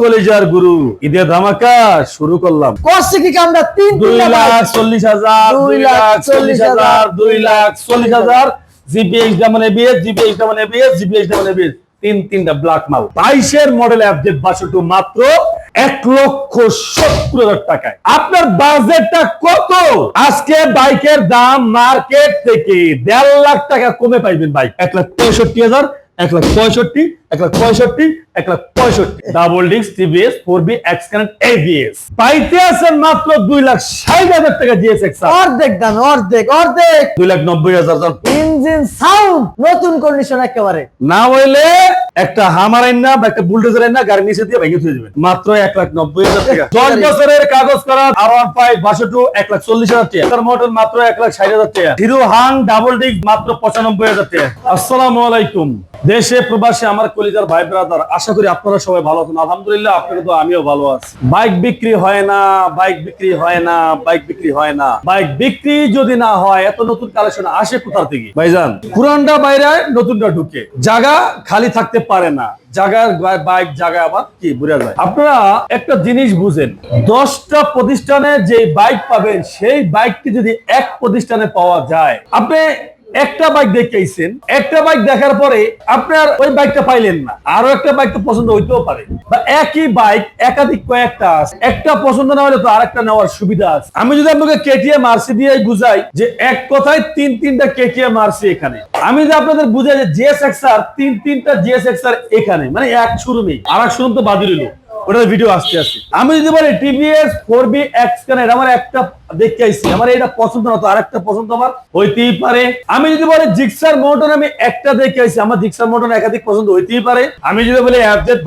কলেজার গুরু। ঈদের ধামাকা শুরু করলাম। করছে কি আমরা? তিন দুই লাখ চল্লিশ হাজার দুই লাখ চল্লিশ হাজার দুই লাখ চল্লিশ হাজার। GPH double ABS GPH double ABS GPH double ABS তিন তিনটা ব্ল্যাক মাল বাইশের মডেল অ্যাপডেট বাষট্টি মাত্র এক লক্ষ সত্তর হাজার টাকায়। আপনার বাজেটটা কত? আজকে বাইকের দাম মার্কেট থেকে দেড় লাখ টাকা কমে পাইবেন বাইক। এক লাখ পঁয়ষট্টি হাজার এক লাখ পঁয়ষট্টি এক লাখ পঁয়ষট্টি এক লাখ পঁয়ষট্টি। Double disc TVS four B X connect ABS পাইতে আছেন মাত্র দুই লাখ ষাট হাজার টাকা জিএস অর্ধেক দাম অর্ধেক অর্ধেক। দুই লাখ নব্বই হাজার ইঞ্জিন সাউন্ড নতুন কন্ডিশন একেবারে। না হইলে একটা হামার আইন না বা একটা বুলডোজার আইন না গাড়ি নিচে দিয়ে ভেঙে মাত্র এক লাখ নব্বই হাজার টাকা। দশ বছরের কাগজ করা আর ওয়ান ফাইভ বাষট্টি এক লাখ চল্লিশ হাজার টাকা। তার মোটর মাত্র এক লাখ ষাট হাজার টাকা। হিরো হাং ডাবল ডিস্ক মাত্র পঁচানব্বই হাজার টাকা। আসসালামু আলাইকুম। দেশে প্রবাসে আমার কলিজার ভাই ব্রাদার আশা করি আপনারা সবাই ভালো আছেন। আলহামদুলিল্লাহ আপনাকে তো আমিও ভালো আছি। বাইক বিক্রি হয় না, বাইক বিক্রি হয় না, বাইক বিক্রি হয় না। বাইক বিক্রি যদি না হয়, এত নতুন কালেকশন আসে কোথা থেকে? ভাইজান পুরানটা বাইরে নতুনটা ঢুকে। জায়গা খালি থাকতে পারে না। জায়গার বা- বাইক, জায়গা আবার কি, বুঝা যায়। আপনারা একটা জিনিস বুঝেন, দশটা প্রতিষ্ঠানে যে বাইক পাবেন, সেই বাইকটি যদি এক প্রতিষ্ঠানে পাওয়া যায়, আপনি একটা বাইক দেখেছেন একটা বাইক দেখার পরে আপনার ওই বাইকটা পাইলেন না। আরও একটা বাইক তো পছন্দ হইতেও পারে। বা একই বাইক একাধিক কয়েকটা আছে। একটা পছন্দ না হলে তো আরেকটা নেওয়ার সুবিধা আছে। আমি যদি আপনাকে কেটিএম আরসি দিয়ে বুঝাই যে এক কথায় তিন তিনটা কেটিএম আরসি এখানে। আমি যদি আপনাদের বুঝাই যে জিএস তিন তিনটা জিএস এক্সআর এখানে মানে এক শুরু নেই আর এক শুরু তো বাদ ওটা ভিডিও আসতে আসছে আমি যদি বলি টিভিএস ফোর বি আমার একটা দেখতে আমার এটা পছন্দ না, তো পছন্দ আমার হইতেই পারে। আমি যদি বলি জিক্সার মোটর আমি একটা দেখে আমার জিক্সার মোটর একাধিক পছন্দ হইতেই পারে। আমি যদি বলি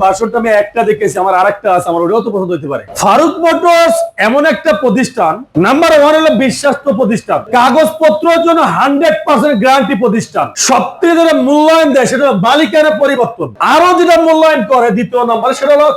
বাসনটা আমি একটা দেখে আমার আছে, আমার ওটাও তো পছন্দ হইতে পারে। ফারুক মোটরস এমন একটা প্রতিষ্ঠান নাম্বার ওয়ান হলো বিশ্বাস্ত প্রতিষ্ঠান। কাগজপত্রের জন্য হান্ড্রেড পার্সেন্ট গ্যারান্টি প্রতিষ্ঠান। সবথেকে যেটা মূল্যায়ন দেয়, সেটা মালিকানা পরিবর্তন। আরও যেটা মূল্যায়ন করে, দ্বিতীয় নাম্বার, সেটা হলো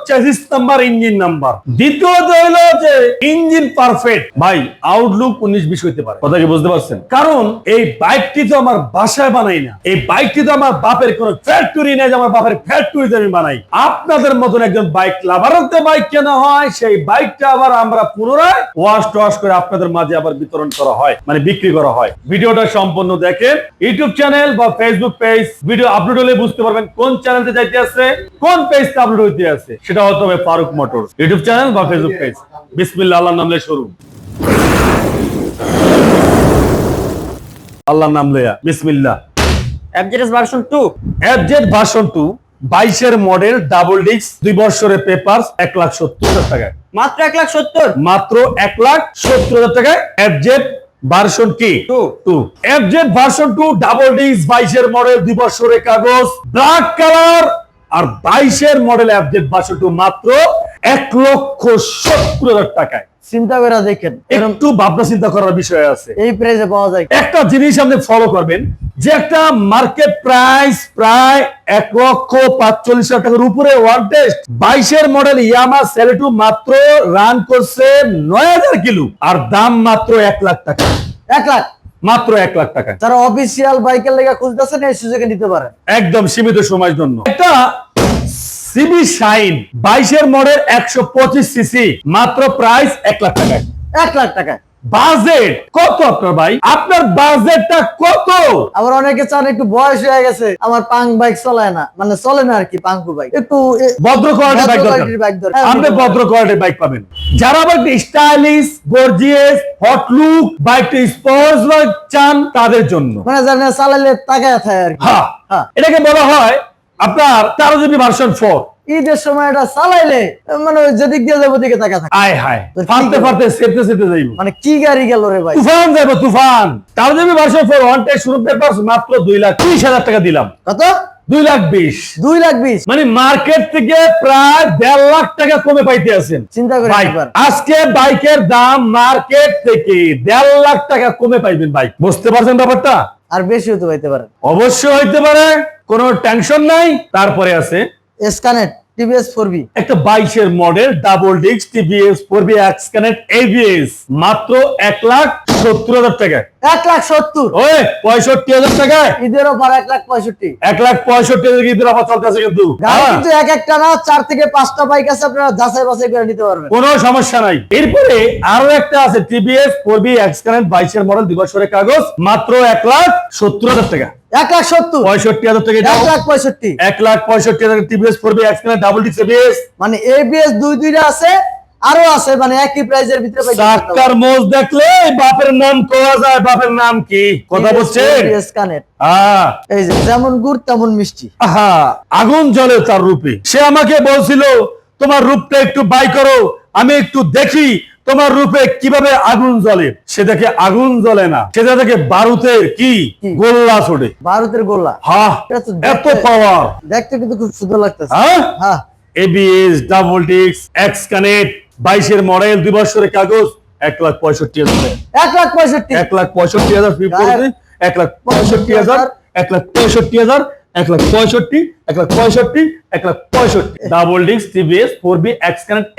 নাম্বার, ইঞ্জিন নাম্বার। দ্বিতীয়ত হলো যে ইঞ্জিন পারফেক্ট ভাই আউটলুক উনিশ বিশ হইতে পারে। কথা কি বুঝতে পারছেন? কারণ এই বাইকটি তো আমার বাসায় বানাই না। এই বাইকটি তো আমার বাপের কোন ফ্যাক্টরি নেই আমার বাপের ফ্যাক্টরিতে আমি বানাই। আপনাদের মতন একজন বাইক লাভারতে বাইক কেনা হয়, সেই বাইকটা আবার আমরা পুনরায় ওয়াশ টোয়াশ করে আপনাদের মাঝে আবার বিতরণ করা হয় মানে বিক্রি করা হয়। ভিডিওটা সম্পূর্ণ দেখেন। ইউটিউব চ্যানেল বা ফেসবুক পেজ ভিডিও আপলোড হলে বুঝতে পারবেন কোন চ্যানেলতে যাইতে আছে, কোন পেজটা আপলোড হইতে আছে। সেটা হতে হবে ফারুক মোটর। ইউটিউব চ্যানেল বা ফেসবুক পেজ বিসমিল্লাহ আল্লাহর নাম শুরু। আল্লাহর নাম লয়া এফজেডএস ভার্সন 2 এফজেড ভার্সন বাইশের মডেল ডাবল ডিস্ক দুই বছরের পেপার এক লাখ সত্তর হাজার টাকায়। মাত্র 1 লাখ 70 মাত্র এক লাখ সত্তর হাজার টাকায় এফজেড ভার্সন কি. Two FZ version two double disc বাইশের মডেল দুই বছরের কাগজ ব্ল্যাক কালার আর বাইশের মডেল ভার্সন টু মাত্র এক লক্ষ সত্তর হাজার টাকায়। চিন্তা করে দেখেন একটু ভাবনা চিন্তা করার বিষয় আছে। এই প্রাইসে পাওয়া যায়। একটা জিনিস আপনি ফলো করবেন যে একটা মার্কেট প্রাইস প্রায় এক লক্ষ পাঁচচল্লিশ হাজার টাকার উপরে ওয়ান টেস্ট বাইশের মডেল ইয়ামা সেলেটু মাত্র রান করছে নয় হাজার কিলো আর দাম মাত্র এক লাখ টাকা। 1 লাখ? মাত্র এক লাখ টাকা। যারা অফিসিয়াল বাইকের লেগে খুঁজতেছেন এই সুযোগে নিতে পারেন। একদম সীমিত সময়ের জন্য। একটা সিবি শাইন বাইশের মডেল একশো পঁচিশ সিসি মাত্র প্রাইস এক লাখ টাকায়। এক লাখ টাকা বাজেট কত আপনার ভাই? আপনার বাজেটটা কত? আবার অনেকে চান একটু বয়স হয়ে গেছে আমার পাং বাইক চলায় না। মানে চলে না আর কি পাঙ্কু বাইক একটু ভদ্র কোয়ালিটির বাইক দরকার। আপনি ভদ্র কোয়ালিটির বাইক পাবেন। যারা আবার স্টাইলিশ গর্জিয়াস হট লুক বাইকটা স্পোর্টস বাইক চান তাদের জন্য। মানে জানেন চালাইলে তাকায় থাকে আর কি। হ্যাঁ। হ্যাঁ। এটাকে বলা হয় আপনার তেরো জিবি ভার্সন ফোর ঈদের সময় এটা চালাইলে মানে যেদিক দিয়ে যাব দিকে তাকা থাকে। আয় হায় তো ঠিক ফালতে আছে। সেতে সেতে যাইব। মানে কি গাড়ি গেল রে ভাই? তুফান যাইব তুফান। তেরো GB version four one test শুরু মাত্র দুই লাখ ত্রিশ হাজার টাকা দিলাম। কত? দুই লাখ বিশ। দুই লাখ বিশ। মানে মার্কেট থেকে প্রায় দেড় লাখ টাকা কমে পাইতে আছেন। চিন্তা করে আজকে বাইকের দাম মার্কেট থেকে দেড় লাখ টাকা কমে পাইবেন বাইক বুঝতে পারছেন ব্যাপারটা? আর বেশি হতে পাইতে পারে। অবশ্যই হইতে পারে। কোনো টেনশন নাই তারপরে আছে এসকানেট টিভিএস ফোর বি একটা বাইশের model double disc TVS four B X connect ABS মাত্র এক লাখ সত্তর হাজার টাকায়। এক লাখ সত্তর। ওই পঁয়ষট্টি হাজার টাকায়। ঈদের ওপর এক লাখ পঁয়ষট্টি। এক লাখ পঁয়ষট্টি হাজার কিন্তু অফার চলতেছে কিন্তু। হ্যাঁ। কিন্তু এক একটা না চার থেকে পাঁচটা বাইক আছে আপনারা যাচাই বাছাই করে নিতে পারবেন। কোনো সমস্যা নাই। এরপরে আরও একটা আছে টিভিএস ফোর বি এক্স বাইশের মডেল দুই বছরের কাগজ মাত্র এক লাখ সত্তর হাজার টাকা। এক লাখ সত্তর। পঁয়ষট্টি হাজার টাকা এক লাখ পঁয়ষট্টি। এক লাখ পঁয়ষট্টি হাজার TVS four B X current double ডিক্স এবিএস মানে এবিএস দুই দুইটা আছে আরও আছে মানে একই প্রাইজের ভিতরে। চাক্কার মোজ দেখলে বাপের নাম কোয়া যায় বাপের নাম কি? কথা বলছেন? হ্যাঁ। এই যে যেমন গুড় তেমন মিষ্টি। আহা আগুন জ্বলে তার রূপে। সে আমাকে বলছিল তোমার রূপটা একটু বাই করো আমি একটু দেখি তোমার রূপে কীভাবে আগুন জ্বলে। সে দেখে আগুন জ্বলে না। সেটা দেখে বারুতের কি? গোল্লা ছোটে। বারুতের গোল্লা? হা তো এত পাওয়ার দেখতে কিন্তু খুব সুন্দর লাগতেছে। হ্যাঁ? হ্যাঁ। এবিএস ডাবল ডিক্স এক্স কানেক্ট বাইশের মডেল দুই বছরের কাগজ এক লাখ পঁয়ষট্টি হাজার। এক লাখ পঁয়ষট্টি। এক লাখ পঁয়ষট্টি হাজার ফি পড়বে। এক লাখ পঁয়ষট্টি হাজার এক লাখ পঁয়ষট্টি হাজার এক লাখ পঁয়ষট্টি এক লাখ পঁয়ষট্টি এক লাখ পঁয়ষট্টি double disc TVS four B X connect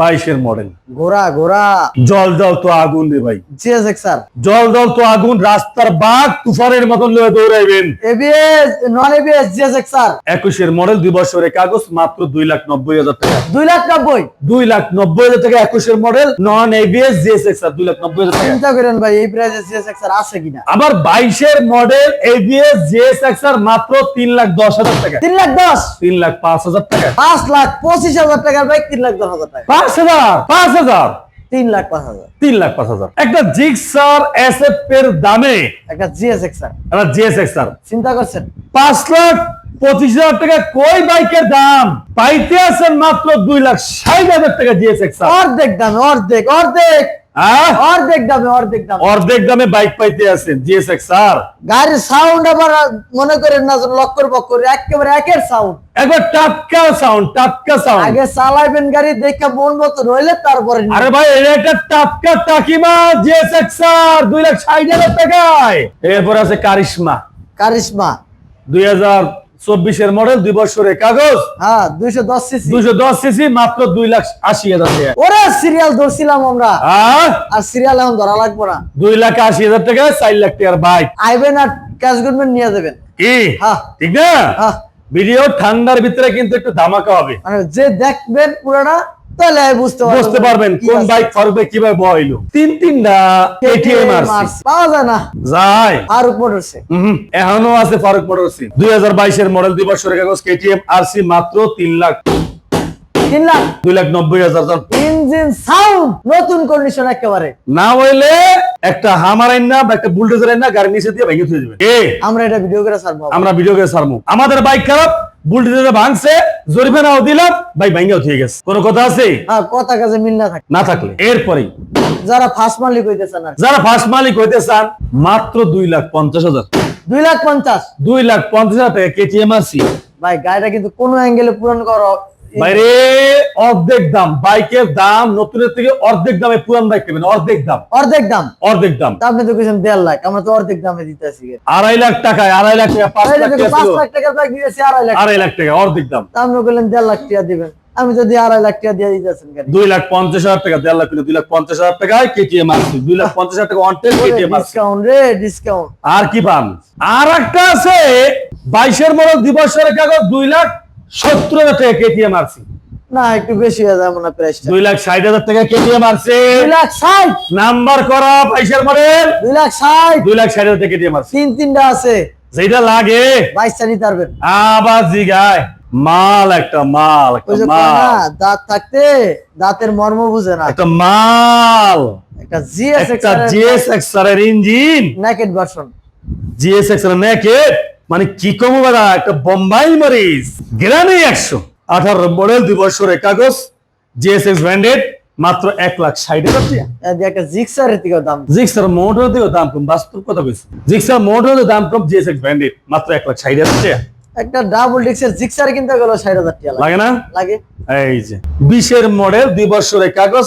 বাইশের মডেল ঘোড়া ঘোড়া জল জল তো আগুন রে ভাই। GSX R. জল জল তো আগুন রাস্তার বাঘ তুফানের মতন লয়ে দৌড়াইবেন। ABS non ABS GSX R. একুশের মডেল দুই বছরের কাগজ মাত্র দুই লাখ নব্বই হাজার টাকা। দুই লাখ নব্বই। দুই লাখ নব্বই হাজার টাকা একুশের model non ABS GSX R দুই লাখ নব্বই হাজার চিন্তা করেন ভাই এই জিএসএক্স আর আছে কিনা? আবার বাইশের মডেল এবিএস জিএসএক্স আর মাত্র তিন লাখ দশ হাজার টাকা। তিন লাখ দশ। তিন লাখ পাঁচ হাজার টাকা। পাঁচ লাখ পঁচিশ হাজার টাকার বাইক তিন লাখ দশ হাজার টাকা। পাঁচ হাজার পাঁচ হাজার। তিন লাখ পাঁচ হাজার। তিন লাখ পাঁচ হাজার। একটা জিক্সার এসএফ এর দামে। একটা চিন্তা করছেন? পাঁচ লাখ পঁচিশ হাজার টাকা কই বাইকের দাম? পাইতে আছেন মাত্র দুই লাখ ষাট হাজার টাকা অর্ধেক দামে অর্ধেক অর্ধেক? অর্ধেক দামে অর্ধেক দামে। অর্ধেক দামে বাইক পাইতে আছেন জিএসএক্স আর গাড়ির সাউন্ড আবার মনে করেন না লক্কর বক্কর একেবারে একের সাউন্ড একবার টাটকা সাউন্ড টাটকা সাউন্ড আগে চালাইবেন গাড়ি দেখে মন মতো রইলে তারপরে আরে ভাই এটা একটা টাটকা টাকিমা জিএসএক্স আর দুই লাখ ষাট হাজার টাকায়। এরপর আছে কারিশমা। কারিশমা। দুই হাজার চব্বিশের মডেল দুই বছরের কাগজ হ্যাঁ দুইশো দশ সিসি দুইশো দশ সিসি মাত্র দুই লাখ আশি হাজার টাকা। ওরে সিরিয়াল ধরছিলাম আমরা। আর? সিরিয়াল এখন ধরা লাগবো না। দুই লাখ আশি হাজার টাকা চার লাখ টাকার বাইক আইবেন আর ক্যাশ গুডমেন্ট নিয়ে যাবেন। কি? হ্যাঁ। ঠিক না? হ্যাঁ। ভিডিও ঠান্ডার ভিতরে কিন্তু একটু ধামাকা হবে। মানে যে দেখবেন পুরোটা তাহলে বুঝতে বুঝতে পারবেন কোন। বাইক ফারুক কীভাবে বইলো তিন তিনটা এটিএম আর মার্স। পাওয়া যায় না। যায়। ফারুক হুম, এখনও আছে ফারুক মোটরসি দুই হাজার বাইশের মডেল দিবস কাগজ কেটিএম আরসি মাত্র তিন লাখ। তিন লাখ দুই লাখ নব্বই হাজার ইঞ্জিন সাউন্ড নতুন কন্ডিশন একেবারে। না হইলে একটা হামার আইন না বা একটা বুলডোজার আইন না গাড়ি নিচে দিয়ে ভেঙে দেবে। আমরা এটা ভিডিও করে ছাড়বো। আমরা ভিডিও করে সারমু আমাদের বাইক খারাপ বুলডোজার ভাঙছে জরিমানাও দিলাম বাইক ভেঙেও থুয়ে গেছে। কোনো কথা আছে? হ্যাঁ কথা কাজে মিল না থাকে না থাকলে। এরপরেই। যারা ফার্স্ট মালিক হইতেছেন আর যারা ফার্স্ট মালিক হইতে চান মাত্র দুই লাখ পঞ্চাশ হাজার। দুই লাখ পঞ্চাশ। দুই লাখ পঞ্চাশ হাজার টাকা কেটিএম আরসি ভাই গাড়িটা কিন্তু কোনো অ্যাঙ্গেলে পূরণ করো বাইরে অর্ধেক দাম বাইকের দাম নতুনের থেকে অর্ধেক দামে পুরান বাইক নেবেন অর্ধেক দাম। অর্ধেক দাম? অর্ধেক দাম। আপনি তো কেছেন দেড় লাখ আমরা তো অর্ধেক দামে দিতেছি। আড়াই লাখ টাকায় আড়াই লাখ টাকা পাঁচ লাখ টাকার বাইক আড়াই লাখ আড়াই লাখ টাকা অর্ধেক দাম। আপনি বললেন দেড় লাখ টাকা দিবেন। আমি যদি আড়াই লাখ টাকা দিয়ে দিতেছেন দুই লাখ পঞ্চাশ হাজার টাকা দেড় লাখ দুই লাখ পঞ্চাশ হাজার টাকায় কেটিএম আসছে। দুই লাখ পঞ্চাশ হাজার টাকা অনটেল কেটিএম ডিসকাউন্ট রে ডিসকাউন্ট আর কি পান? আর একটা আছে বাইশের মডেল দিবসের কাগজ দুই লাখ সত্তর হাজার টাকা কেটিএম আসছে না একটু বেশি হয়ে যাবে না প্রাইসটা দুই লাখ ষাট হাজার টাকা কেটিএম আসছে দুই লাখ ষাট? নাম্বার করা বাইশের মডেল দুই লাখ ষাট? দুই লাখ ষাট হাজার টাকা কেটিএম আসছে তিন তিনটা আছে। যেটা লাগে। বাইশটা নিতে পারবেন। আবার জিগায়। মাল একটা মাল দাঁত থাকতে দাঁতের মর্ম বুঝে না। একটা মাল। একটা জিএস একটা জিএসএক্স এর ইঞ্জিন নেকেড ভার্সন জিএসএক্স এর নেকেট মানে কি কম বাদা একটা বোম্বাই মরিচ। গ্রামে একশো। আঠারো মডেল দুই বছরের কাগজ জিএসএক্স ব্র্যান্ডেড মাত্র এক লাখ ষাট হাজার টাকা। একটা জিক্সারের থেকে দাম। জিক্সার মোটর দিকে দাম কম বাস্তব কথা বলছি জিক্সার মোটর দাম কম জিএসএক্স ব্র্যান্ডেড মাত্র এক লাখ ষাট হাজার টাকা। একটা ডাবল ডিক্সের জিক্সার কিনতে গেল ষাট হাজার টাকা লাগে। না? লাগে। এই যে বিশের মডেল দুই বছরের কাগজ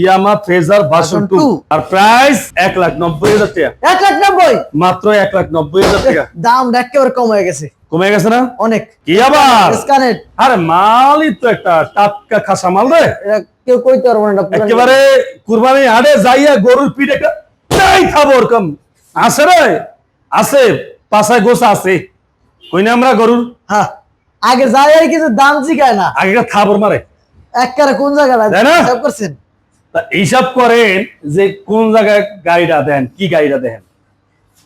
ইয়ামা ফ্রেজার ভার্সন টু আর প্রাইস এক লাখ নব্বই হাজার টাকা। এক লাখ নব্বই? মাত্র এক লাখ নব্বই হাজার টাকা। দাম একেবারে কম হয়ে গেছে। কমে গেছে না? অনেক। কি আবার? স্কানেট আরে মালই তো একটা টাটকা খাসা মাল রে। কেউ কইতে পারব না একেবারে কুরবানি হাটে যাইয়া গরুর পিঠ একটা তাই খাব ওরকম। আছে রে? আছে। পাশায় গোসা আছে। কই না আমরা গরুর? হ্যাঁ। আগে যাই আর কিছু দাম জিগায় না। আগে থাবর মারে। একবারে কোন জায়গায় তাই হিসাব করছেন? তা হিসাব করেন যে কোন জায়গায় গাড়িটা দেন কি গাড়িটা দেন।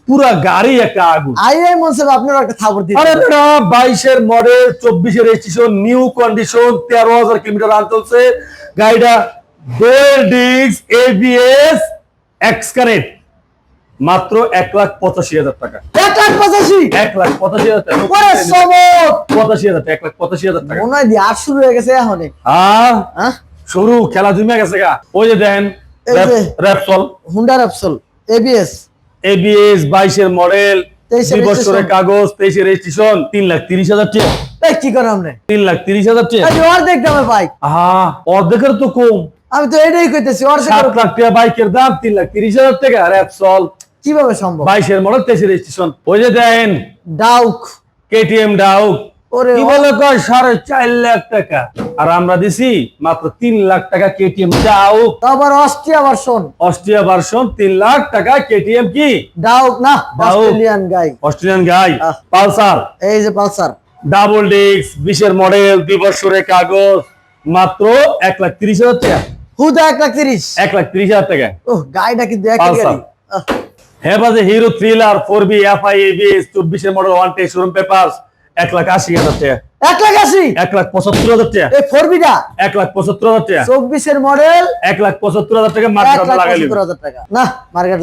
পুরা গাড়ি একটা আগুন। আই আই মন আপনার একটা থাবর দিন আরে বেটা বাইশের মডেল চব্বিশের রেজিস্ট্রেশন নিউ কন্ডিশন তেরো হাজার কিলোমিটার আন চলছে। গাড়িটা dual disc ABS X current মাত্র এক লাখ পঁচাশি হাজার টাকা। এক লাখ পঁচাশি? এক লাখ পঁচাশি হাজার টাকা। পঁচাশি হাজার এক লাখ পঁচাশি হাজার টাকা। মনে হয় আট শুরু হয়ে গেছে এখন হ্যাঁ শুরু খেলা জমে গেছে গা। ওই যে দেন Repsol. Honda Repsol ABS ABS বাইশের মডেল 23 দুই বছরের কাগজ তেইশের রেজিস্ট্রেশন তিন লাখ তিরিশ হাজার টাকা। কি করে আপনি? তিন লাখ তিরিশ হাজার টাকা। এই যে অর্ধেক দামে বাইক হ্যাঁ অর্ধেকের তো কম। আমি তো এটাই কইতেছি অর্ধেক লাখ টাকা বাইকের দাম তিন লাখ তিরিশ হাজার টাকা। র্যাপসল কীভাবে সম্ভব? বাইশের মডেল তেইশের রেজিস্ট্রেশন ওই যে দেন। ডাউক। কেটিএম ডাউক। কি বলে কয় সাড়ে চার লাখ টাকা। আর আমরা দিছি মাত্র তিন লাখ টাকা কেটিএম ডাউক। তারপর অস্ট্রিয়া ভার্সন অস্ট্রিয়া ভার্সন তিন লাখ টাকা কেটিএম কি? ডাউক না। Australian guy Australian guy. Pulsar. এই যে পালসার। ডাবল ডিস্ক বিশের মডেল দুই বছরের কাগজ মাত্র এক লাখ তিরিশ হাজার টাকা। হুদা এক লাখ তিরিশ। এক লাখ তিরিশ হাজার টাকা। ও গাড়িটা কিন্তু এক। গাড়ি আহ, হ্যাঁ বাজে Hero thriller four B F I ABS চব্বিশের মডেল ওয়ান টে শোরুম পেপার এক লাখ আশি হাজার টাকা। এক লাখ আশি? এক লাখ পঁচাত্তর হাজার টাকা। এই ফোর বিটা এক লাখ পঁচাত্তর হাজার টাকা। চব্বিশের মডেল এক লাখ পঁচাত্তর হাজার টাকা মার্কেট লাগাই হাজার টাকা। না মার্কেট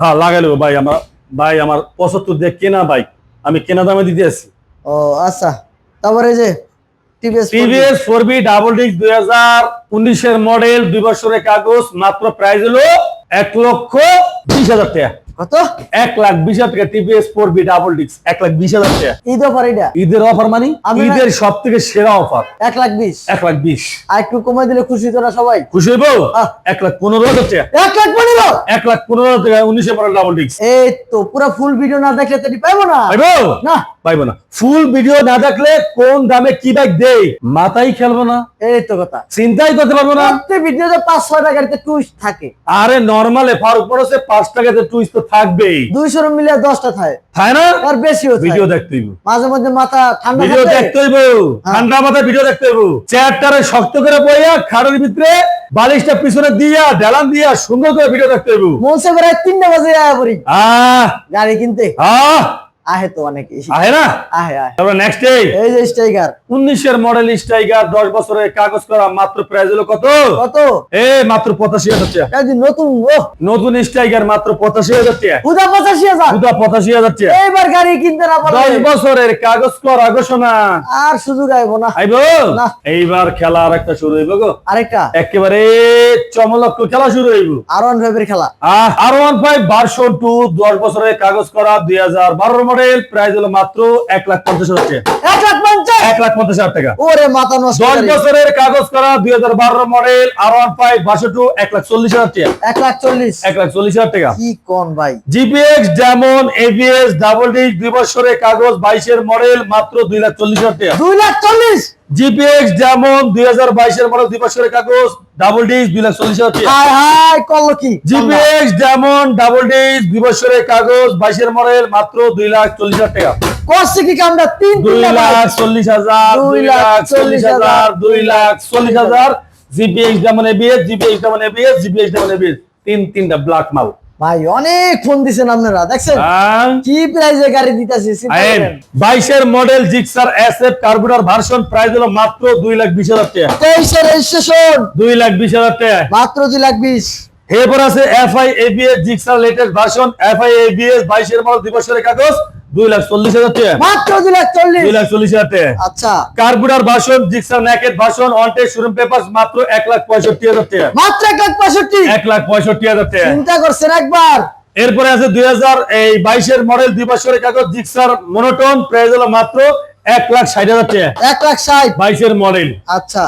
হ্যাঁ ভাই আমার ভাই আমার পঁচাত্তর দিয়ে কেনা বাইক আমি কেনা দামে দিতে আসি ও আচ্ছা। তারপরে যে TVS four B double disc দুই হাজার উনিশের মডেল দুই বছরের কাগজ মাত্র প্রাইস হলো এক লক্ষ বিশ হাজার টাকা। কত? এক লাখ বিশ হাজার টাকা টিভিএস ফোর বি ডাবল এক লাখ বিশ হাজার টাকা। ঈদ অফার এটা? ঈদের অফার মানে ঈদের সব থেকে সেরা অফার এক লাখ বিশ। এক লাখ বিশ। আর একটু দিলে খুশি তোরা সবাই? খুশি হইব? আহ। এক লাখ পনেরো হাজার টাকা। এক লাখ পনেরো? এক লাখ পনেরো হাজার টাকা উনিশে ডাবল ডিস্ক এই তো পুরো ফুল ভিডিও না দেখলে তো পাইবো না। পাইব? না। পাইব না। ফুল ভিডিও না দেখলে কোন দামে কি বাইক দেই মাথাই খেলব না। এই তো কথা। চিন্তাই করতে পারব না। ভিডিওতে পাঁচ গাড়িতে টুইস্ট থাকে। আরে নর্মালে ফারুক পরসে পাঁচ টাকাতে টুইস্ট তো থাকবেই। দুইশোর মিলে দশটা থাকে তাই না? আর বেশিও থাকে। ভিডিও দেখতে হইব। মাঝে মধ্যে মাথা ঠান্ডা ভিডিও দেখতে হইব। ঠান্ডা মাথায় ভিডিও দেখতে হইব। চেয়ারটারে শক্ত করে বইয়া খাড়ের ভিতরে বালিশটা পিছনে দিয়া ডেলান দিয়া সুন্দর করে ভিডিও দেখতে হইব। মনসে বেড়ায় তিনটা বাজে আয়া পড়ি। আহ! গাড়ি কিনতে। আহ! আহে তো অনেক। আহে না? আহে আহে। তারপর নেক্সট ডে এই যে স্ট্রাইকার উনিশের মডেল স্ট্রাইকার দশ বছরের কাগজ করা মাত্র প্রাইস হলো কত? কত? এ মাত্র পঁচাশি হাজার টাকা। এই যে নতুন ও নতুন স্ট্রাইকার মাত্র পঁচাশি হাজার টাকা। হুদা পঁচাশি হাজার? দুটা পঁচাশি হাজার টাকা। এইবার গাড়ি কিনতে না পারলে? বছরের কাগজ করা ঘোষণা। আর সুযোগ আইবো না। আইব? না। এইবার খেলা আর একটা শুরু হইব গো। আরেকটা? একেবারে চমলক্ষ খেলা শুরু হইব। আর ওয়ান ফাইভের খেলা। R one five version two দশ বছরের কাগজ করা দুই হাজার বারো মডেল প্রাইস হলো মাত্র এক লাখ পঞ্চাশ হাজার টাকা। এক লাখ পঞ্চাশ? এক লাখ পঞ্চাশ হাজার টাকা। ওরে মাথা নষ্ট দশ বছরের কাগজ করা দুই হাজার বারো মডেল আর ওয়ান ফাইভ বাসো টু এক লাখ চল্লিশ হাজার টাকা। এক লাখ চল্লিশ। এক লাখ চল্লিশ হাজার টাকা। কি কোন ভাই? GPX Demon ABS double D দুই বছরের কাগজ বাইশের মডেল মাত্র দুই লাখ চল্লিশ হাজার টাকা। দুই লাখ চল্লিশ? জিপিএক্স ডেমন দুই হাজার বাইশের মডেল দুই বছরের কাগজ ডাবল ডিস্ক দুই লাখ চল্লিশ হাজার করল কি? জিপিএক্স ডেমন ডাবল দুই বছরের কাগজ বাইশের মডেল মাত্র দুই লাখ চল্লিশ হাজার টাকা। করছে কি কামটা? তিন দুই লাখ চল্লিশ হাজার দুই লাখ চল্লিশ হাজার দুই লাখ চল্লিশ হাজার। GPX Demon ABS GPX Demon ABS GPX Demon ABS তিন তিনটা ব্ল্যাক মাল। ভাই অনেক ফোন দিছেন আপনারা দেখছেন? হ্যাঁ। কি প্রাইজে গাড়ি দিতেছি বাইশের model Gixxer SF carburettor version price হলো মাত্র দুই লাখ বিশ হাজার টাকা। তেইশের রেজিস্ট্রেশন দুই লাখ বিশ হাজার টাকা। মাত্র দুই লাখ বিশ। এরপর আছে FI ABS Gixxer latest version FI ABS বাইশের মডেল দুই বছরের কাগজ দুই লাখ চল্লিশ হাজার টাকা। মাত্র দুই লাখ চল্লিশ। দুই লাখ চল্লিশ হাজার টাকা। আচ্ছা। Carburettor version Gixxer naked version on showroom paper মাত্র এক লাখ পঁয়ষট্টি হাজার টাকা। মাত্র এক লাখ পঁয়ষট্টি। এক লাখ পঁয়ষট্টি হাজার টাকা। চিন্তা করছেন একবার। এরপরে আছে দুই হাজার এই বাইশের মডেল দুই বছরের কাগজ জিক্সার মনোটন প্রাইস হলো মাত্র এক লাখ ষাট হাজার টাকা। এক লাখ ষাট। বাইশের মডেল। আচ্ছা।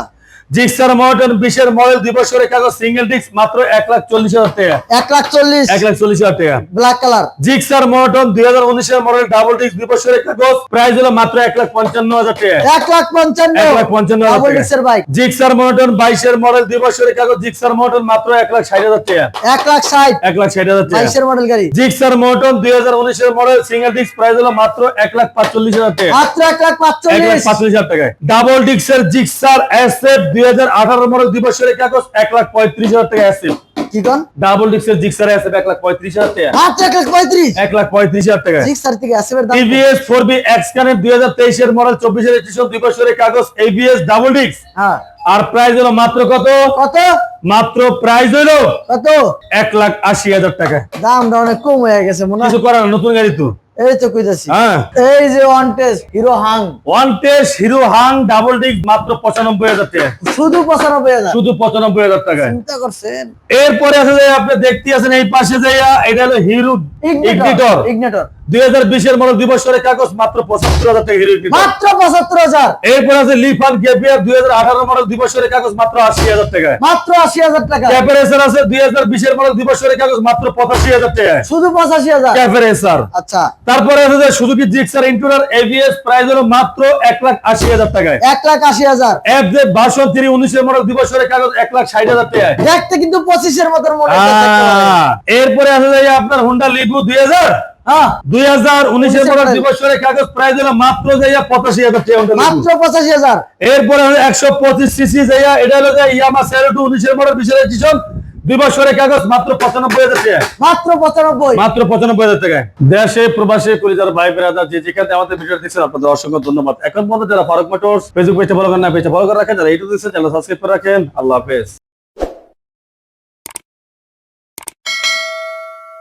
জিক্সার মডেল বিশের মডেল দুই বছরের কাগজ সিঙ্গেল ডিস্ক মাত্র এক লাখ চল্লিশ হাজার টাকা এক লাখ চল্লিশ এক লাখ চল্লিশ হাজার টাকা ব্ল্যাক কালার জিক্সার মডেল দুই হাজার উনিশের মডেল ডাবল ডিস্ক দুই বছরের কাগজ প্রাইস হলো মাত্র এক লাখ পঞ্চান্ন হাজার টাকা এক লাখ পঞ্চান্ন এক লাখ পঞ্চান্ন ডাবল। ডিক্সের বাইক জিক্সার মডেল বাইশের মডেল দুই বছরের কাগজ জিক্সার মডেল মাত্র এক লাখ ষাট হাজার টাকা এক লাখ ষাট এক লাখ ষাট হাজার টাকা বাইশের মডেল গাড়ি জিক্সার মডেল দুই হাজার উনিশের মডেল সিঙ্গেল ডিস্ক প্রাইস হলো মাত্র এক লাখ পাঁচচল্লিশ হাজার টাকা মাত্র এক লাখ পাঁচচল্লিশ হাজার টাকায় ডাবল ডিক্সের জিক্সার এসএফ দুই হাজার আঠারো মডেল দুই বছরের কাগজ এক লাখ পঁয়ত্রিশ হাজার টাকা কোন? ডাবল ডিক্সের জিক্সার এসএফ এক লাখ পঁয়ত্রিশ হাজার টাকা। মাত্র এক লাখ পঁয়ত্রিশ? এক লাখ পঁয়ত্রিশ হাজার টাকা। সিক্স আর থেকে আসবে দাম টিভিএস ফোর বি এক্স কানের দুই হাজার তেইশের মডেল চব্বিশের এডিশন দুই বছরের কাগজ এবিএস ডাবল ডিক্স হ্যাঁ। আর প্রাইস হলো মাত্র কত? কত? মাত্র প্রাইস হলো কত? এক লাখ আশি হাজার টাকা। দামটা অনেক কম হয়ে গেছে মনে কিছু করার নতুন গাড়ি তো। এই তো কইতাছি। হ্যাঁ। এই যে one test Hero Hunk one test Hero Hunk double ডিক্স মাত্র পঁচানব্বই হাজার টাকা। শুধু পঁচানব্বই হাজার। শুধু পঁচানব্বই হাজার টাকায়। চিন্তা করছেন? এরপরে আছে যে আপনি দেখতে আছেন এই পাশে যাইয়া এটা হলো হিরো ইগনিটর ইগনেটর দুই হাজার বিশের মডেল দুই বছরের কাগজ মাত্র পঁচাত্তর হাজার টাকা হিরো ইগনিটর মাত্র পঁচাত্তর হাজার। এরপর আছে লিফান দুই মডেল বছরের কাগজ মাত্র আশি হাজার টাকায়। মাত্র আশি হাজার টাকা। ক্যাপারেসার আছে মডেল দুই বছরের কাগজ মাত্র পঁচাশি হাজার টাকায়। শুধু পঁচাশি হাজার। ক্যাপারেসার। আচ্ছা। তারপরে আছে যে Suzuki Gixxer Intruder ABS price হলো মাত্র এক লাখ আশি হাজার টাকায়। এক লাখ আশি হাজার। এফ জে বাসন থ্রি উনিশের মডেল দুই বছরের কাগজ এক লাখ ষাট হাজার টাকায়। দেখতে কিন্তু পঁচিশের আহ, এরপরে আছে যে আপনার হোন্ডা লিভু দুই হাজার। হ্যাঁ। দুই হাজার উনিশের। দুই বছরের কাগজ মাত্র যাইয়া পঁচাশি হাজার টাকা Honda Levo। মাত্র পঁচাশি হাজার। এরপরে একশো পঁচিশ সিসি যাইয়া এটা হলো যে ইয়ামা সেরোটু উনিশের মডেল বিশের এডিশন দুই বছরের কাগজ মাত্র পঁচানব্বই হাজার টাকা মাত্র পঁচানব্বই। মাত্র পঁচানব্বই হাজার টাকায়। দেশে প্রবাসে কলিজার ভাই বেড়াদার যে যেখানে আমাদের ভিডিও দেখছেন আপনাদের অসংখ্য ধন্যবাদ। এখন পর্যন্ত যারা ফারুক মোটরস ফেসবুক পেজটা ফলো করেন না পেজটা ফলো করে রাখেন। যারা ইউটিউব দেখছেন চ্যানেল সাবস্ক্রাইব করে রাখেন। আল্লাহ হাফেজ।